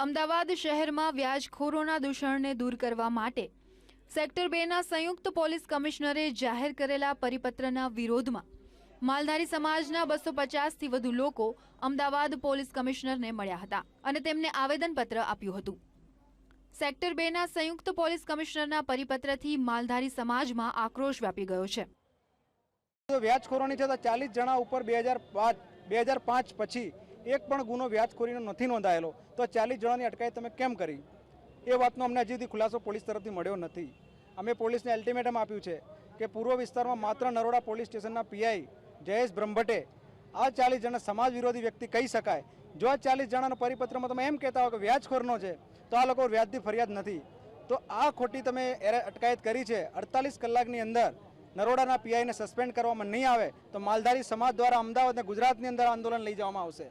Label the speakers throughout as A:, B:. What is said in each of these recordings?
A: અમદાવાદ શહેરમાં વ્યાજખોરોના દૂષણને દૂર કરવા માટે સેક્ટર બેના સંયુક્ત પોલીસ કમિશનરે જાહેર કરેલા પરિપત્રના વિરોધમાં માલધારી સમાજના બસો પચાસથી વધુ લોકો અમદાવાદ પોલીસ કમિશનરને મળ્યા હતા અને તેમને આવેદનપત્ર આપ્યું હતું. સેક્ટર બેના સંયુક્ત પોલીસ કમિશનરના પરિપત્રથી માલધારી સમાજમાં આક્રોશ વ્યાપી ગયો છે.
B: વ્યાજખોરોની છે ચાલીસ જણા ઉપર બે હજાર પાંચ, બે હજાર પાંચ પછી એક પણ ગુનો વ્યાજખોરીનો નથી નોંધાયેલો. તો ચાલીસ જણાની અટકાયત તમે કેમ કરી? એ વાતનો અમને હજી સુધી ખુલાસો પોલીસ તરફથી મળ્યો નથી. અમે પોલીસને અલ્ટિમેટમ આપ્યું છે કે પૂર્વ વિસ્તારમાં માત્ર નરોડા પોલીસ સ્ટેશનના પીઆઈ જયેશ બ્રહ્મભટ્ટે આ ચાલીસ જણા સમાજ વિરોધી વ્યક્તિ કહી શકાય. જો આ ચાલીસ જણાનો પરિપત્રમાં તમે એમ કહેતા હો કે વ્યાજખોરનો છે, તો આ લોકો વ્યાજની ફરિયાદ નથી. તો આ ખોટી તમે અટકાયત કરી છે. અડતાલીસ કલાકની અંદર નરોડાના પીઆઈને સસ્પેન્ડ કરવામાં નહીં આવે તો માલધારી સમાજ દ્વારા અમદાવાદ અને ગુજરાતની અંદર આંદોલન લઈ જવામાં આવશે.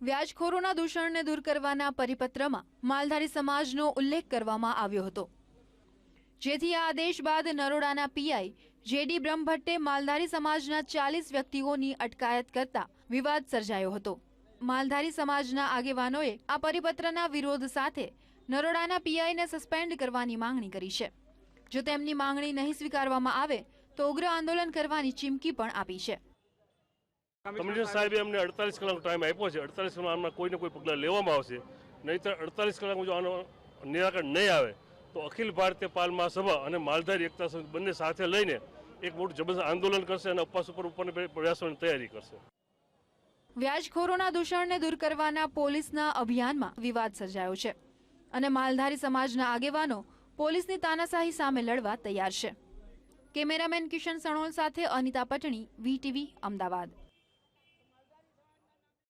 A: વ્યાજખોરોના દૂષણને દૂર કરવાના પરિપત્રમાં માલધારી સમાજનો ઉલ્લેખ કરવામાં આવ્યો હતો. જેથી આ આદેશ બાદ નરોડાના પીઆઈ જેડી બ્રહ્મભટ્ટે માલધારી સમાજના ચાલીસ વ્યક્તિઓની અટકાયત કરતા વિવાદ સર્જાયો હતો. માલધારી સમાજના આગેવાનોએ આ પરિપત્રના વિરોધ સાથે નરોડાના પીઆઈને સસ્પેન્ડ કરવાની માંગણી કરી છે. જો તેમની માંગણી નહીં સ્વીકારવામાં આવે તો ઉગ્ર આંદોલન કરવાની ચીમકી પણ આપી છે.
C: કમિશનર સાહેબે. અમને અડતાલીસ કલાકનો ટાઈમ આપ્યો છે. અડતાલીસ કલાકમાં કોઈને કોઈ પગલાં લેવામાં આવશે. નહીંતર અડતાલીસ કલાકમાં જો આનો નિરાકરણ નહીં આવે તો અખિલ ભારતીય પાલ મહાસભા અને માલધારી એકતા સંઘ બંને સાથે લઈને એક મોટું જબરદસ્ત આંદોલન કરશે અને ઉપવાસ ઉપર ઉપરની પ્રયાસોની તૈયારી કરશે.
A: વ્યાજખોરોના દૂષણને દૂર કરવાના પોલીસના અભિયાનમાં વિવાદ સર્જાયો છે અને માલધારી સમાજના આગેવાનો પોલીસની તાનાશાહી સામે લડવા તૈયાર છે. કેમેરામેન કિશન સણોલ સાથે અનિતા પટણી વીટીવી અમદાવાદ.